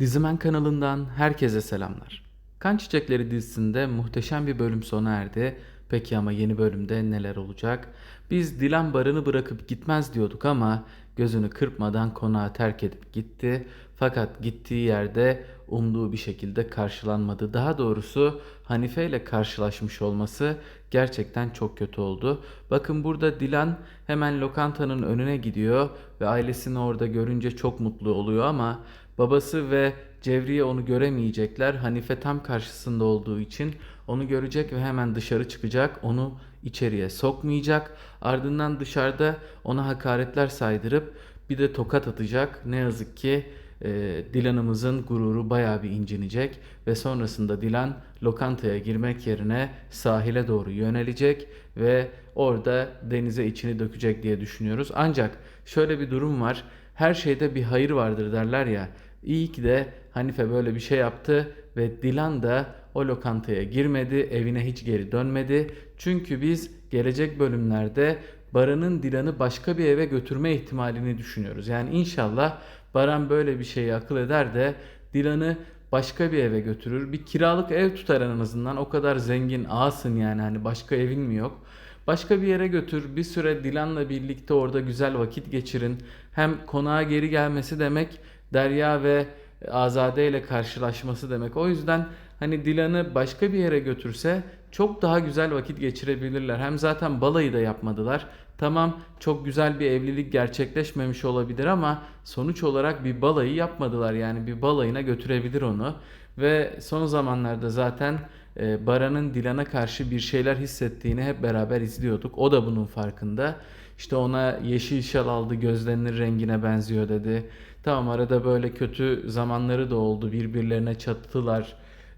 Dizimen kanalından herkese selamlar. Kan Çiçekleri dizisinde muhteşem bir bölüm sona erdi. Peki ama yeni bölümde neler olacak? Biz Dilan barını bırakıp gitmez diyorduk ama gözünü kırpmadan konağı terk edip gitti. Fakat gittiği yerde umduğu bir şekilde karşılanmadı. Daha doğrusu Hanife ile karşılaşmış olması gerçekten çok kötü oldu. Bakın burada Dilan hemen lokantanın önüne gidiyor ve ailesini orada görünce çok mutlu oluyor ama babası ve Cevriye onu göremeyecekler. Hanife tam karşısında olduğu için onu görecek ve hemen dışarı çıkacak. Onu içeriye sokmayacak. Ardından dışarıda ona hakaretler saydırıp bir de tokat atacak. Ne yazık ki e, Dilan'ımızın gururu bayağı bir incinecek ve sonrasında Dilan lokantaya girmek yerine sahile doğru yönelecek ve orada denize içini dökecek diye düşünüyoruz. Ancak şöyle bir durum var. Her şeyde bir hayır vardır derler ya. İyi ki de Hanife böyle bir şey yaptı ve Dilan da o lokantaya girmedi, evine hiç geri dönmedi. Çünkü biz gelecek bölümlerde Baran'ın Dilan'ı başka bir eve götürme ihtimalini düşünüyoruz. Yani inşallah Baran böyle bir şeyi akıl eder de Dilan'ı başka bir eve götürür. Bir kiralık ev tutar en azından. O kadar zengin ağasın yani hani başka evin mi yok? Başka bir yere götür. Bir süre Dilan'la birlikte orada güzel vakit geçirin. Hem konağa geri gelmesi demek Derya ve Azade ile karşılaşması demek. O yüzden hani Dilan'ı başka bir yere götürse çok daha güzel vakit geçirebilirler. Hem zaten balayı da yapmadılar. Tamam çok güzel bir evlilik gerçekleşmemiş olabilir ama sonuç olarak bir balayı yapmadılar. Yani bir balayına götürebilir onu. Ve son zamanlarda zaten e, Baran'ın Dilan'a karşı bir şeyler hissettiğini hep beraber izliyorduk. O da bunun farkında. İşte ona yeşil şal aldı gözlerinin rengine benziyor dedi. Tamam arada böyle kötü zamanları da oldu. Birbirlerine çattılar,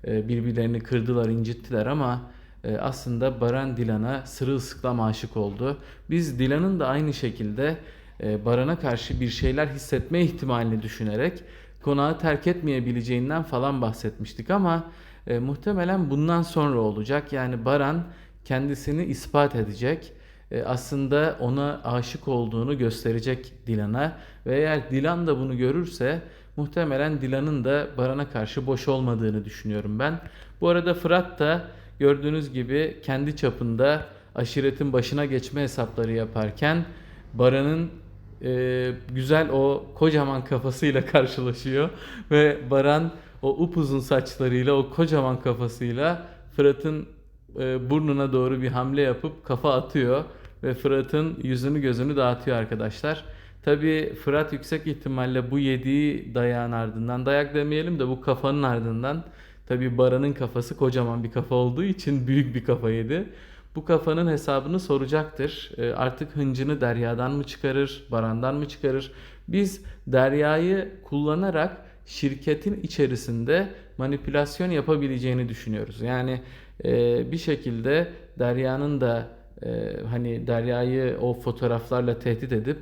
e, birbirlerini kırdılar, incittiler ama e, aslında Baran Dilan'a sırılsıklam aşık oldu. Biz Dilan'ın da aynı şekilde e, Baran'a karşı bir şeyler hissetme ihtimalini düşünerek konağı terk etmeyebileceğinden falan bahsetmiştik ama e, muhtemelen bundan sonra olacak. Yani Baran kendisini ispat edecek. E, aslında ona aşık olduğunu gösterecek Dilan'a ve eğer Dilan da bunu görürse muhtemelen Dilan'ın da Baran'a karşı boş olmadığını düşünüyorum ben. Bu arada Fırat da gördüğünüz gibi kendi çapında aşiretin başına geçme hesapları yaparken Baran'ın e, güzel o kocaman kafasıyla karşılaşıyor ve Baran o upuzun saçlarıyla o kocaman kafasıyla Fırat'ın e, burnuna doğru bir hamle yapıp kafa atıyor ve Fırat'ın yüzünü gözünü dağıtıyor arkadaşlar. Tabi Fırat yüksek ihtimalle bu yediği dayağın ardından dayak demeyelim de bu kafanın ardından tabi Baran'ın kafası kocaman bir kafa olduğu için büyük bir kafa yedi. Bu kafanın hesabını soracaktır. E, artık hıncını Derya'dan mı çıkarır, Baran'dan mı çıkarır? Biz Derya'yı kullanarak şirketin içerisinde manipülasyon yapabileceğini düşünüyoruz. Yani e, bir şekilde Derya'nın da e, hani Derya'yı o fotoğraflarla tehdit edip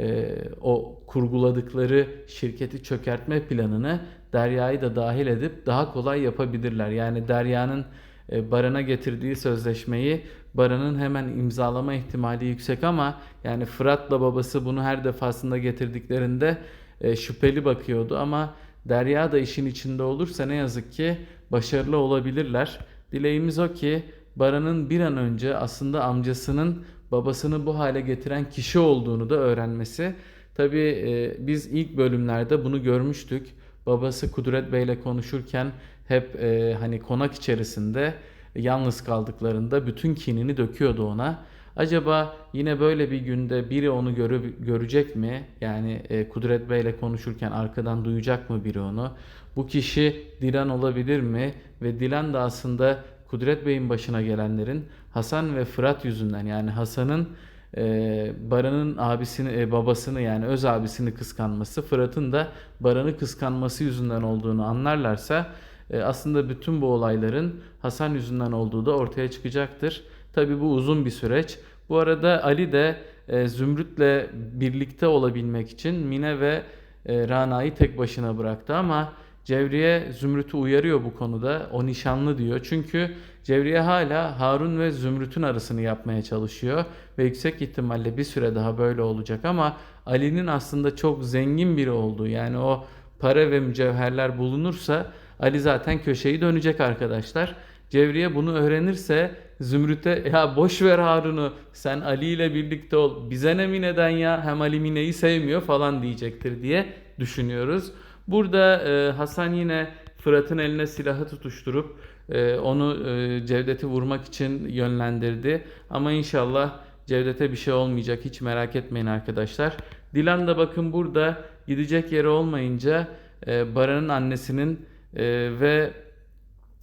e, o kurguladıkları şirketi çökertme planını Derya'yı da dahil edip daha kolay yapabilirler. Yani Derya'nın e, Baran'a getirdiği sözleşmeyi Baran'ın hemen imzalama ihtimali yüksek ama yani Fırat'la babası bunu her defasında getirdiklerinde e, şüpheli bakıyordu ama Derya da işin içinde olursa ne yazık ki başarılı olabilirler. Dileğimiz o ki Baran'ın bir an önce aslında amcasının babasını bu hale getiren kişi olduğunu da öğrenmesi. Tabi e, biz ilk bölümlerde bunu görmüştük. Babası Kudret Bey ile konuşurken hep e, hani konak içerisinde yalnız kaldıklarında bütün kinini döküyordu ona. Acaba yine böyle bir günde biri onu görü, görecek mi? Yani e, Kudret Bey ile konuşurken arkadan duyacak mı biri onu? Bu kişi Dilan olabilir mi? Ve Dilan da aslında Kudret Bey'in başına gelenlerin Hasan ve Fırat yüzünden yani Hasan'ın e, Baran'ın abisini e, babasını yani öz abisini kıskanması Fırat'ın da Baran'ı kıskanması yüzünden olduğunu anlarlarsa e, aslında bütün bu olayların Hasan yüzünden olduğu da ortaya çıkacaktır. Tabi bu uzun bir süreç. Bu arada Ali de e, Zümrüt'le birlikte olabilmek için Mine ve e, Rana'yı tek başına bıraktı ama Cevriye Zümrüt'ü uyarıyor bu konuda. O nişanlı diyor. Çünkü Cevriye hala Harun ve Zümrüt'ün arasını yapmaya çalışıyor. Ve yüksek ihtimalle bir süre daha böyle olacak ama Ali'nin aslında çok zengin biri olduğu yani o para ve mücevherler bulunursa Ali zaten köşeyi dönecek arkadaşlar. Cevriye bunu öğrenirse Zümrüt'e ya boş ver Harun'u sen Ali ile birlikte ol bize ne Mine'den ya hem Ali Mine'yi sevmiyor falan diyecektir diye düşünüyoruz. Burada e, Hasan yine Fırat'ın eline silahı tutuşturup e, onu e, Cevdet'i vurmak için yönlendirdi. Ama inşallah Cevdet'e bir şey olmayacak hiç merak etmeyin arkadaşlar. Dilan da bakın burada gidecek yeri olmayınca e, Baran'ın annesinin e, ve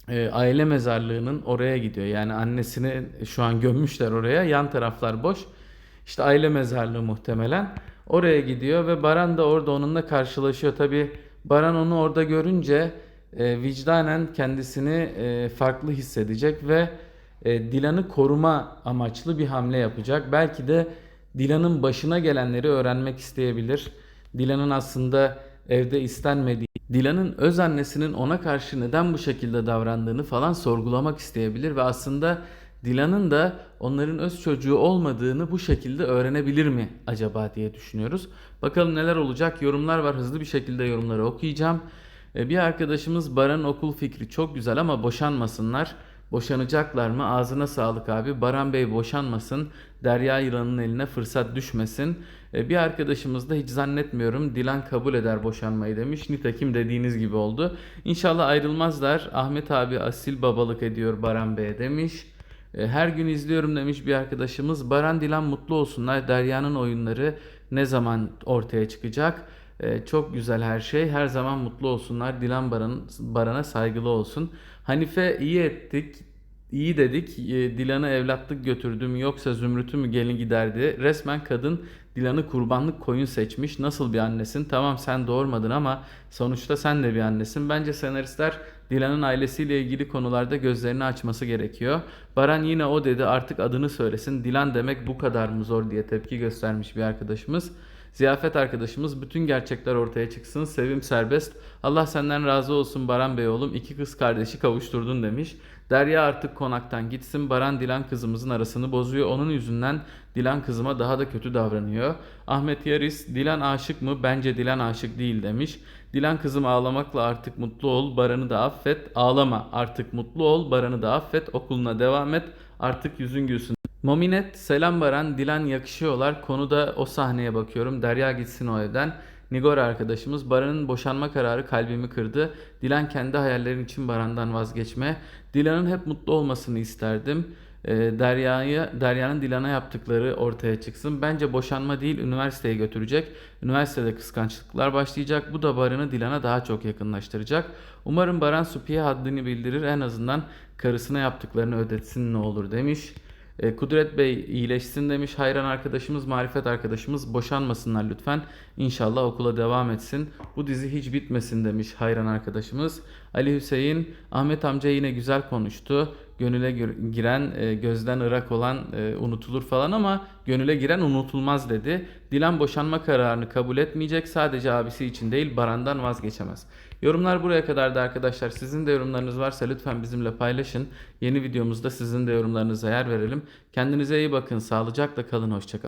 e, aile mezarlığının oraya gidiyor. Yani annesini şu an gömmüşler oraya. Yan taraflar boş. İşte aile mezarlığı muhtemelen. Oraya gidiyor ve Baran da orada onunla karşılaşıyor. Tabi Baran onu orada görünce e, vicdanen kendisini e, farklı hissedecek ve e, Dilan'ı koruma amaçlı bir hamle yapacak. Belki de Dilan'ın başına gelenleri öğrenmek isteyebilir. Dilan'ın aslında evde istenmediği, Dilan'ın öz annesinin ona karşı neden bu şekilde davrandığını falan sorgulamak isteyebilir ve aslında Dilan'ın da onların öz çocuğu olmadığını bu şekilde öğrenebilir mi acaba diye düşünüyoruz. Bakalım neler olacak. Yorumlar var. Hızlı bir şekilde yorumları okuyacağım. E, Bir arkadaşımız Baran'ın okul fikri çok güzel ama boşanmasınlar. Boşanacaklar mı? Ağzına sağlık abi. Baran Bey boşanmasın. Derya yılanın eline fırsat düşmesin. E, Bir arkadaşımız da hiç zannetmiyorum Dilan kabul eder boşanmayı demiş. Nitekim dediğiniz gibi oldu. İnşallah ayrılmazlar. Ahmet abi asil babalık ediyor Baran Bey'e demiş. E, Her gün izliyorum demiş bir arkadaşımız. Baran Dilan mutlu olsunlar. Derya'nın oyunları ne zaman ortaya çıkacak? E, çok güzel her şey. Her zaman mutlu olsunlar. Dilan Baran, Baran'a saygılı olsun. Hanife iyi ettik. İyi dedik. E, Dilan'ı evlatlık götürdüm yoksa Zümrüt'ü mü gelin giderdi. Resmen kadın Dilan'ı kurbanlık koyun seçmiş. Nasıl bir annesin? Tamam sen doğurmadın ama sonuçta sen de bir annesin. Bence senaristler Dilan'ın ailesiyle ilgili konularda gözlerini açması gerekiyor. Baran yine o dedi artık adını söylesin. Dilan demek bu kadar mı zor diye tepki göstermiş bir arkadaşımız. Ziyafet arkadaşımız bütün gerçekler ortaya çıksın. Sevim serbest. Allah senden razı olsun Baran Bey oğlum. İki kız kardeşi kavuşturdun demiş. Derya artık konaktan gitsin. Baran Dilan kızımızın arasını bozuyor. Onun yüzünden Dilan kızıma daha da kötü davranıyor. Ahmet Yaris Dilan aşık mı? Bence Dilan aşık değil demiş. Dilan kızım ağlamakla artık mutlu ol. Baran'ı da affet. Ağlama artık mutlu ol. Baran'ı da affet. Okuluna devam et. Artık yüzün gülsün. Mominet selam Baran Dilan yakışıyorlar. Konuda o sahneye bakıyorum. Derya gitsin o evden. Nigor arkadaşımız Baran'ın boşanma kararı kalbimi kırdı. Dilan kendi hayallerin için Baran'dan vazgeçme. Dilan'ın hep mutlu olmasını isterdim. Ee, Derya'yı Derya'nın Dilan'a yaptıkları ortaya çıksın. Bence boşanma değil üniversiteye götürecek. Üniversitede kıskançlıklar başlayacak. Bu da Baran'ı Dilan'a daha çok yakınlaştıracak. Umarım Baran Supi'ye haddini bildirir. En azından karısına yaptıklarını ödetsin ne olur demiş. E, Kudret Bey iyileşsin demiş. Hayran arkadaşımız, marifet arkadaşımız boşanmasınlar lütfen. İnşallah okula devam etsin. Bu dizi hiç bitmesin demiş hayran arkadaşımız. Ali Hüseyin, Ahmet amca yine güzel konuştu. Gönüle gir- giren, e, gözden ırak olan e, unutulur falan ama gönüle giren unutulmaz dedi. Dilan boşanma kararını kabul etmeyecek. Sadece abisi için değil Baran'dan vazgeçemez. Yorumlar buraya kadardı arkadaşlar. Sizin de yorumlarınız varsa lütfen bizimle paylaşın. Yeni videomuzda sizin de yorumlarınıza yer verelim. Kendinize iyi bakın. Sağlıcakla kalın. Hoşçakalın.